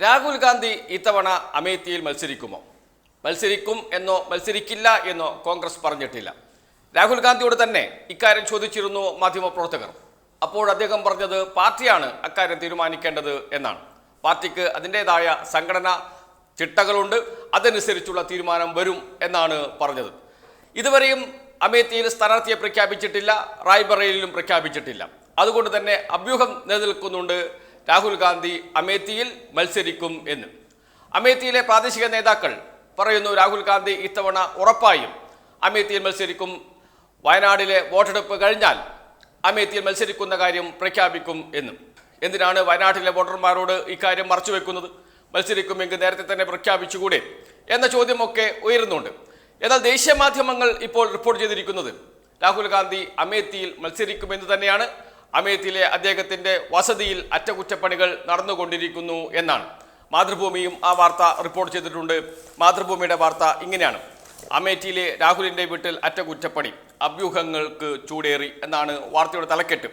രാഹുൽ ഗാന്ധി ഇത്തവണ അമേത്തിയിൽ മത്സരിക്കുമോ? മത്സരിക്കും എന്നോ മത്സരിക്കില്ല എന്നോ കോൺഗ്രസ് പറഞ്ഞിട്ടില്ല. രാഹുൽ ഗാന്ധിയോട് തന്നെ ഇക്കാര്യം ചോദിച്ചിരുന്നു മാധ്യമപ്രവർത്തകർ. അപ്പോൾ അദ്ദേഹം പറഞ്ഞത് പാർട്ടിയാണ് അക്കാര്യം തീരുമാനിക്കേണ്ടത് എന്നാണ്. പാർട്ടിക്ക് അതിന്റെതായ സംഘടന ചിട്ടകളുണ്ട് അതനുസരിച്ചുള്ള തീരുമാനം വരും എന്നാണ് പറഞ്ഞത്. ഇതുവരെയും അമേത്തിയിൽ സ്ഥാനാർത്ഥിയെ പ്രഖ്യാപിച്ചിട്ടില്ല റായ്ബറയിലും പ്രഖ്യാപിച്ചിട്ടില്ല. അതുകൊണ്ട് തന്നെ അഭ്യൂഹം നിലനിൽക്കുന്നുണ്ട് രാഹുൽ ഗാന്ധി അമേത്തിയിൽ മത്സരിക്കും എന്ന്. അമേത്തിയിലെ പ്രാദേശിക നേതാക്കൾ പറയുന്നു രാഹുൽ ഗാന്ധി ഇത്തവണ ഉറപ്പായും അമേത്തിയിൽ മത്സരിക്കും. വയനാടിലെ വോട്ടെടുപ്പ് കഴിഞ്ഞാൽ അമേത്തിയിൽ മത്സരിക്കുന്ന കാര്യം പ്രഖ്യാപിക്കും എന്നും. എന്തിനാണ് വയനാട്ടിലെ വോട്ടർമാരോട് ഇക്കാര്യം മറച്ചുവെക്കുന്നത് മത്സരിക്കുമെങ്കിൽ നേരത്തെ തന്നെ പ്രഖ്യാപിച്ചുകൂടെ? എന്ന ചോദ്യമൊക്കെ ഉയരുന്നുണ്ട്. എന്നാൽ ദേശീയ മാധ്യമങ്ങൾ ഇപ്പോൾ റിപ്പോർട്ട് ചെയ്തിരിക്കുന്നത് രാഹുൽ ഗാന്ധി അമേത്തിയിൽ മത്സരിക്കുമെന്ന് തന്നെയാണ്. അമേത്തിയിലെ അദ്ദേഹത്തിന്റെ വസതിയിൽ അറ്റകുറ്റപ്പണികൾ നടന്നുകൊണ്ടിരിക്കുന്നു എന്നാണ്. മാതൃഭൂമിയും ആ വാർത്ത റിപ്പോർട്ട് ചെയ്തിട്ടുണ്ട്. മാതൃഭൂമിയുടെ വാർത്ത ഇങ്ങനെയാണ്. അമേഠിയിലെ രാഹുലിന്റെ വീട്ടിൽ അറ്റകുറ്റപ്പണി അഭ്യൂഹങ്ങൾക്ക് ചൂടേറി എന്നാണ് വാർത്തയുടെ തലക്കെട്ട്.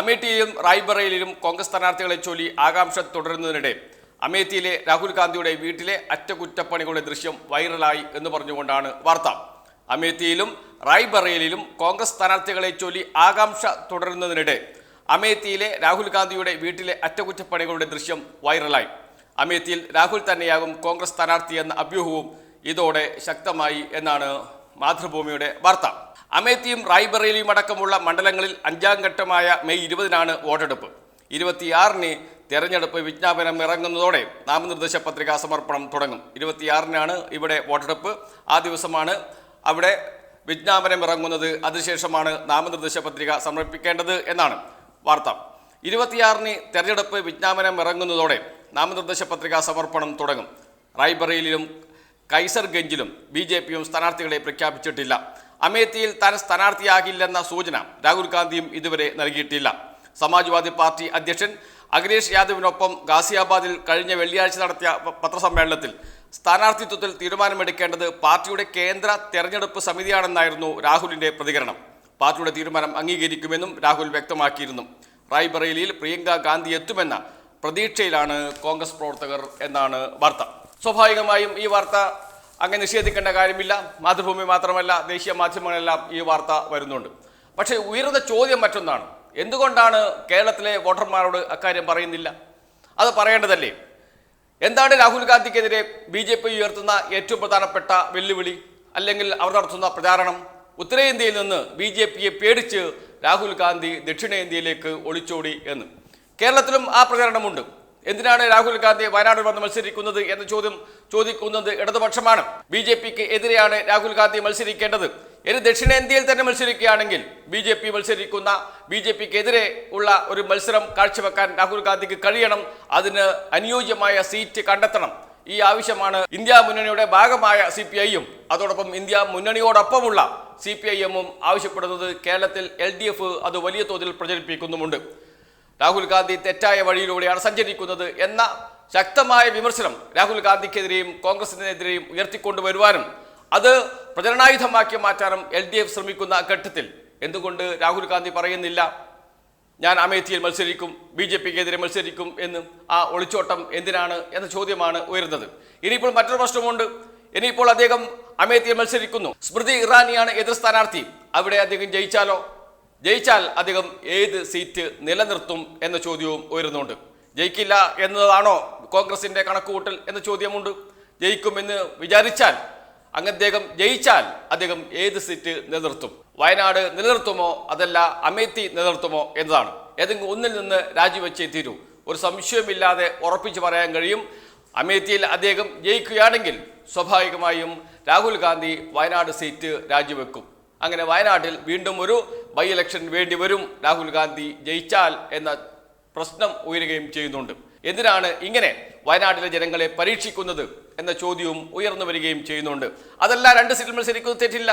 അമേഠിയിലും റായ്ബറയിലും കോൺഗ്രസ് സ്ഥാനാർത്ഥികളെ ചൊല്ലി ആകാംക്ഷ തുടരുന്നതിനിടെ അമേത്തിയിലെ രാഹുൽ ഗാന്ധിയുടെ വീട്ടിലെ അറ്റകുറ്റപ്പണികളുടെ ദൃശ്യം വൈറലായി എന്ന് പറഞ്ഞുകൊണ്ടാണ് വാർത്ത. അമേത്തിയിലും റായ്ബറേലിയിലും കോൺഗ്രസ് സ്ഥാനാർത്ഥികളെ ചൊല്ലി ആകാംക്ഷ തുടരുന്നതിനിടെ അമേത്തിയിലെ രാഹുൽ ഗാന്ധിയുടെ വീട്ടിലെ അറ്റകുറ്റപ്പണികളുടെ ദൃശ്യം വൈറലായി. അമേത്തിയിൽ രാഹുൽ തന്നെയാകും കോൺഗ്രസ് സ്ഥാനാർത്ഥി എന്ന അഭ്യൂഹവും ഇതോടെ ശക്തമായി എന്നാണ് മാതൃഭൂമിയുടെ വാർത്ത. അമേത്തിയും റായ്ബറേലിയും അടക്കമുള്ള മണ്ഡലങ്ങളിൽ അഞ്ചാം ഘട്ടമായ മെയ് ഇരുപതിനാണ് വോട്ടെടുപ്പ്. ഇരുപത്തിയാറിന് തെരഞ്ഞെടുപ്പ് വിജ്ഞാപനം ഇറങ്ങുന്നതോടെ നാമനിർദ്ദേശ പത്രികാ സമർപ്പണം തുടങ്ങും. ഇരുപത്തിയാറിനാണ് ഇവിടെ വോട്ടെടുപ്പ്. ആ ദിവസമാണ് അവിടെ വിജ്ഞാപനം ഇറങ്ങുന്നത് അതിനുശേഷമാണ് നാമനിർദ്ദേശ പത്രിക സമർപ്പിക്കേണ്ടത് എന്നാണ് വാർത്ത. ഇരുപത്തിയാറിന് തെരഞ്ഞെടുപ്പ് വിജ്ഞാപനം ഇറങ്ങുന്നതോടെ നാമനിർദ്ദേശ പത്രിക സമർപ്പണം തുടങ്ങും. റായ്ബറയിലും കൈസർഗഞ്ചിലും ബി ജെ പിയും സ്ഥാനാർത്ഥികളെ പ്രഖ്യാപിച്ചിട്ടില്ല. അമേത്തിയിൽ താൻ സ്ഥാനാർത്ഥിയാകില്ലെന്ന സൂചന രാഹുൽ ഗാന്ധിയും ഇതുവരെ നൽകിയിട്ടില്ല. സമാജ്വാദി പാർട്ടി അധ്യക്ഷൻ അഖിലേഷ് യാദവിനൊപ്പം ഗാസിയാബാദിൽ കഴിഞ്ഞ വെള്ളിയാഴ്ച നടത്തിയ പത്രസമ്മേളനത്തിൽ സ്ഥാനാർത്ഥിത്വത്തിൽ തീരുമാനമെടുക്കേണ്ടത് പാർട്ടിയുടെ കേന്ദ്ര തെരഞ്ഞെടുപ്പ് സമിതിയാണെന്നായിരുന്നു രാഹുലിന്റെ പ്രതികരണം. പാർട്ടിയുടെ തീരുമാനം അംഗീകരിക്കുമെന്നും രാഹുൽ വ്യക്തമാക്കിയിരുന്നു. റായ്ബറേലിയിൽ പ്രിയങ്ക ഗാന്ധി എത്തുമെന്ന പ്രതീക്ഷയിലാണ് കോൺഗ്രസ് പ്രവർത്തകർ എന്നാണ് വാർത്ത. സ്വാഭാവികമായും ഈ വാർത്ത അങ്ങനെ നിഷേധിക്കേണ്ട കാര്യമില്ല. മാതൃഭൂമി മാത്രമല്ല ദേശീയ മാധ്യമങ്ങളെല്ലാം ഈ വാർത്ത വരുന്നുണ്ട്. പക്ഷേ ഉയർന്ന ചോദ്യം മറ്റൊന്നാണ്. എന്തുകൊണ്ടാണ് കേരളത്തിലെ വോട്ടർമാരോട് അക്കാര്യം പറയുന്നില്ല? അത് പറയേണ്ടതല്ലേ? എന്താണ് രാഹുൽ ഗാന്ധിക്കെതിരെ ബി ജെ പി ഉയർത്തുന്ന ഏറ്റവും പ്രധാനപ്പെട്ട വെല്ലുവിളി? അല്ലെങ്കിൽ അവർ നടത്തുന്ന പ്രചാരണം? ഉത്തരേന്ത്യയിൽ നിന്ന് ബി ജെ പിയെ പേടിച്ച് രാഹുൽ ഗാന്ധി ദക്ഷിണേന്ത്യയിലേക്ക് ഒളിച്ചോടി എന്ന്. കേരളത്തിലും ആ പ്രചാരണമുണ്ട്. എന്തിനാണ് രാഹുൽ ഗാന്ധി വയനാട് വന്ന് മത്സരിക്കുന്നത് എന്ന ചോദ്യം ചോദിക്കുന്നത് ഇടതുപക്ഷമാണ്. ബി ജെ പിക്ക് എതിരെയാണ് രാഹുൽ ഗാന്ധി മത്സരിക്കേണ്ടത്. ഇനി ദക്ഷിണേന്ത്യയിൽ തന്നെ മത്സരിക്കുകയാണെങ്കിൽ ബി ജെ പി മത്സരിക്കുന്ന ബി ജെ പിക്ക് എതിരെ ഉള്ള ഒരു മത്സരം കാഴ്ചവെക്കാൻ രാഹുൽ ഗാന്ധിക്ക് കഴിയണം. അതിന് അനുയോജ്യമായ സീറ്റ് കണ്ടെത്തണം. ഈ ആവശ്യമാണ് ഇന്ത്യ മുന്നണിയുടെ ഭാഗമായ സി പി ഐയും അതോടൊപ്പം ഇന്ത്യ മുന്നണിയോടൊപ്പമുള്ള സി പി ഐ എമ്മും ആവശ്യപ്പെടുന്നത് കേരളത്തിൽ എൽ ഡി എഫ് അത് വലിയ തോതിൽ പ്രചരിപ്പിക്കുന്നുമുണ്ട്. രാഹുൽ ഗാന്ധി തെറ്റായ വഴിയിലൂടെയാണ് സഞ്ചരിക്കുന്നത് എന്ന ശക്തമായ വിമർശനം രാഹുൽ ഗാന്ധിക്കെതിരെയും കോൺഗ്രസിനെതിരെയും ഉയർത്തിക്കൊണ്ടുവരുവാനും അത് പ്രചരണായുധമാക്കി മാറ്റാനും എൽ ഡി എഫ് ശ്രമിക്കുന്ന ഘട്ടത്തിൽ. എന്തുകൊണ്ട് രാഹുൽ ഗാന്ധി പറയുന്നില്ല? ഞാൻ അമേത്തിയിൽ മത്സരിക്കും ബി ജെ പിക്കെതിരെ മത്സരിക്കും എന്ന് ആ ഒളിച്ചോട്ടം എന്തിനാണ് എന്ന ചോദ്യമാണ് ഉയരുന്നത്. ഇനിയിപ്പോൾ മറ്റൊരു പ്രശ്നമുണ്ട്. ഇനിയിപ്പോൾ അദ്ദേഹം അമേത്തിയിൽ മത്സരിക്കുന്നു. സ്മൃതി ഇറാനിയാണ് എതിർ സ്ഥാനാർത്ഥി. അവിടെ അദ്ദേഹം ജയിച്ചാലോ? ജയിച്ചാൽ അദ്ദേഹം ഏത് സീറ്റ് നിലനിർത്തും എന്ന ചോദ്യവും ഉയരുന്നുണ്ട്. ജയിക്കില്ല എന്നതാണോ കോൺഗ്രസിന്റെ കണക്കുകൂട്ടൽ എന്ന ചോദ്യമുണ്ട്. ജയിക്കുമെന്ന് വിചാരിച്ചാൽ അങ്ങ് അദ്ദേഹം ജയിച്ചാൽ അദ്ദേഹം ഏത് സീറ്റ് നിലനിർത്തും? വയനാട് നിലനിർത്തുമോ? അതല്ല അമേത്തി നിലനിർത്തുമോ എന്നതാണ്. ഏതെങ്കിലും ഒന്നിൽ നിന്ന് രാജിവെച്ചേ തീരൂ. ഒരു സംശയമില്ലാതെ ഉറപ്പിച്ചു പറയാൻ കഴിയും. അമേത്തിയിൽ അദ്ദേഹം ജയിക്കുകയാണെങ്കിൽ സ്വാഭാവികമായും രാഹുൽ ഗാന്ധി വയനാട് സീറ്റ് രാജിവെക്കും. അങ്ങനെ വയനാട്ടിൽ വീണ്ടും ഒരു ബൈ ഇലക്ഷൻ വേണ്ടി വരും. രാഹുൽ ഗാന്ധി ജയിച്ചാൽ എന്ന പ്രശ്നം ഉയരുകയും ചെയ്യുന്നുണ്ട്. എന്തിനാണ് ഇങ്ങനെ വയനാട്ടിലെ ജനങ്ങളെ പരീക്ഷിക്കുന്നത് എന്ന ചോദ്യവും ഉയർന്നു വരികയും ചെയ്യുന്നുണ്ട്. അതല്ല രണ്ട് സീറ്റിൽ മത്സരിക്കുന്നത് തെറ്റില്ല.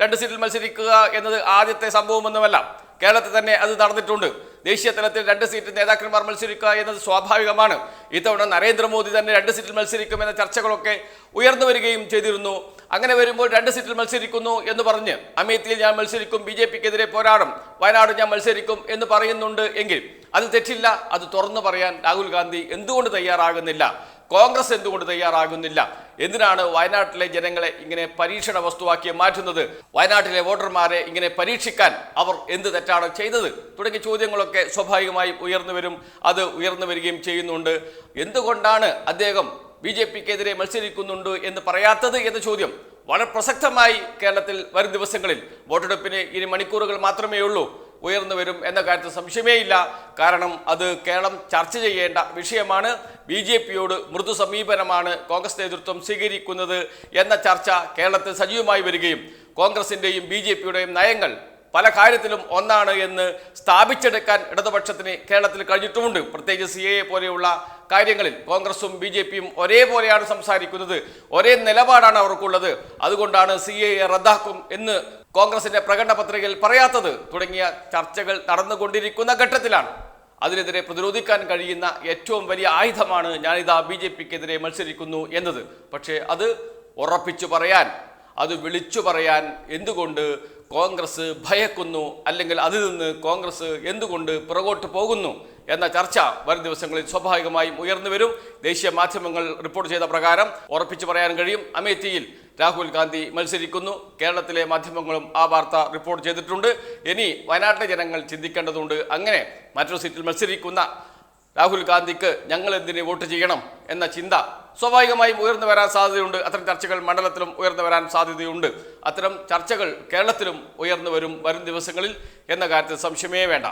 രണ്ട് സീറ്റിൽ മത്സരിക്കുക എന്നത് ആദ്യത്തെ സംഭവമൊന്നുമല്ല. കേരളത്തിൽ തന്നെ അത് നടന്നിട്ടുണ്ട്. ദേശീയ തലത്തിൽ രണ്ട് സീറ്റ് നേതാക്കന്മാർ മത്സരിക്കുക എന്നത് സ്വാഭാവികമാണ്. ഇത്തവണ നരേന്ദ്രമോദി തന്നെ രണ്ട് സീറ്റിൽ മത്സരിക്കുമെന്ന ചർച്ചകളൊക്കെ ഉയർന്നു വരികയും ചെയ്തിരുന്നു. അങ്ങനെ വരുമ്പോൾ രണ്ട് സീറ്റിൽ മത്സരിക്കുന്നു എന്ന് പറഞ്ഞ് അമേത്തിയിൽ ഞാൻ മത്സരിക്കും ബി ജെ പിക്കെതിരെ പോരാടും വയനാട് ഞാൻ മത്സരിക്കും എന്ന് പറയുന്നുണ്ട് എങ്കിൽ അത് തെറ്റില്ല അത് തുറന്നു പറയാൻ രാഹുൽ ഗാന്ധി എന്തുകൊണ്ട് തയ്യാറാകുന്നില്ല? കോൺഗ്രസ് എന്തുകൊണ്ട് തയ്യാറാകുന്നില്ല? എന്തിനാണ് വയനാട്ടിലെ ജനങ്ങളെ ഇങ്ങനെ പരീക്ഷണ വസ്തുവാക്കി മാറ്റുന്നത്? വയനാട്ടിലെ വോട്ടർമാരെ ഇങ്ങനെ പരീക്ഷിക്കാൻ അവർ എന്ത് തെറ്റാണ് ചെയ്തത്? തുടങ്ങിയ ചോദ്യങ്ങളൊക്കെ സ്വാഭാവികമായി ഉയർന്നു വരും. അത് ഉയർന്നു വരികയും ചെയ്യുന്നുണ്ട്. എന്തുകൊണ്ടാണ് അദ്ദേഹം ബി ജെ പിക്കെതിരെ മത്സരിക്കുന്നുണ്ട് എന്ന് പറയാത്തത് എന്ന ചോദ്യം വളരെ പ്രസക്തമായി കേരളത്തിൽ വരും ദിവസങ്ങളിൽ. വോട്ടെടുപ്പിന് ഇനി മണിക്കൂറുകൾ മാത്രമേ ഉള്ളൂ ഉയർന്നു വരും എന്ന കാര്യത്തിൽ സംശയമേയില്ല കാരണം അത് കേരളം ചർച്ച ചെയ്യേണ്ട വിഷയമാണ്. ബി ജെ പിയോട് മൃദു സമീപനമാണ് കോൺഗ്രസ് നേതൃത്വം സ്വീകരിക്കുന്നത് എന്ന ചർച്ച കേരളത്തിൽ സജീവമായി വരികയും കോൺഗ്രസിന്റെയും ബി ജെ പിയുടെയും നയങ്ങൾ പല കാര്യത്തിലും ഒന്നാണ് എന്ന് സ്ഥാപിച്ചെടുക്കാൻ ഇടതുപക്ഷത്തിന് കേരളത്തിൽ കഴിഞ്ഞിട്ടുമുണ്ട്. പ്രത്യേകിച്ച് സി എ പോലെയുള്ള കാര്യങ്ങളിൽ കോൺഗ്രസും ബി ജെ പിയും ഒരേപോലെയാണ് സംസാരിക്കുന്നത്. ഒരേ നിലപാടാണ് അവർക്കുള്ളത്. അതുകൊണ്ടാണ് സി എ റദ്ദാക്കും എന്ന് കോൺഗ്രസിന്റെ പ്രകടന പത്രികയിൽ പറയാത്തത്. തുടങ്ങിയ ചർച്ചകൾ നടന്നുകൊണ്ടിരിക്കുന്ന ഘട്ടത്തിലാണ്. അതിനെതിരെ പ്രതിരോധിക്കാൻ കഴിയുന്ന ഏറ്റവും വലിയ ആയുധമാണ് ഞാനിതാ ബി ജെ പിക്കെതിരെ മത്സരിക്കുന്നു എന്നത്. പക്ഷേ അത് ഉറപ്പിച്ചു പറയാൻ അത് വിളിച്ചു പറയാൻ എന്തുകൊണ്ട് കോൺഗ്രസ് ഭയക്കുന്നു അല്ലെങ്കിൽ അതിൽ നിന്ന് കോൺഗ്രസ് എന്തുകൊണ്ട് പുറകോട്ട് പോകുന്നു എന്ന ചർച്ച വരും ദിവസങ്ങളിൽ സ്വാഭാവികമായും ഉയർന്നു വരും. ദേശീയ മാധ്യമങ്ങൾ റിപ്പോർട്ട് ചെയ്ത പ്രകാരം ഉറപ്പിച്ചു പറയാൻ കഴിയും. അമേത്തിയിൽ രാഹുൽ ഗാന്ധി മത്സരിക്കുന്നു. കേരളത്തിലെ മാധ്യമങ്ങളും ആ വാർത്ത റിപ്പോർട്ട് ചെയ്തിട്ടുണ്ട്. ഇനി വയനാട്ടിലെ ജനങ്ങൾ ചിന്തിക്കേണ്ടതുണ്ട്. അങ്ങനെ മറ്റൊരു സീറ്റിൽ മത്സരിക്കുന്ന രാഹുൽ ഗാന്ധിക്ക് ഞങ്ങൾ എന്തിന് വോട്ട് ചെയ്യണം എന്ന ചിന്ത സ്വാഭാവികമായും ഉയർന്നു വരാൻ സാധ്യതയുണ്ട്. അത്തരം ചർച്ചകൾ മണ്ഡലത്തിലും ഉയർന്നു വരാൻ സാധ്യതയുണ്ട്. അത്തരം ചർച്ചകൾ കേരളത്തിലും ഉയർന്നു വരും വരും ദിവസങ്ങളിൽ എന്ന കാര്യത്തിൽ സംശയമേ വേണ്ട.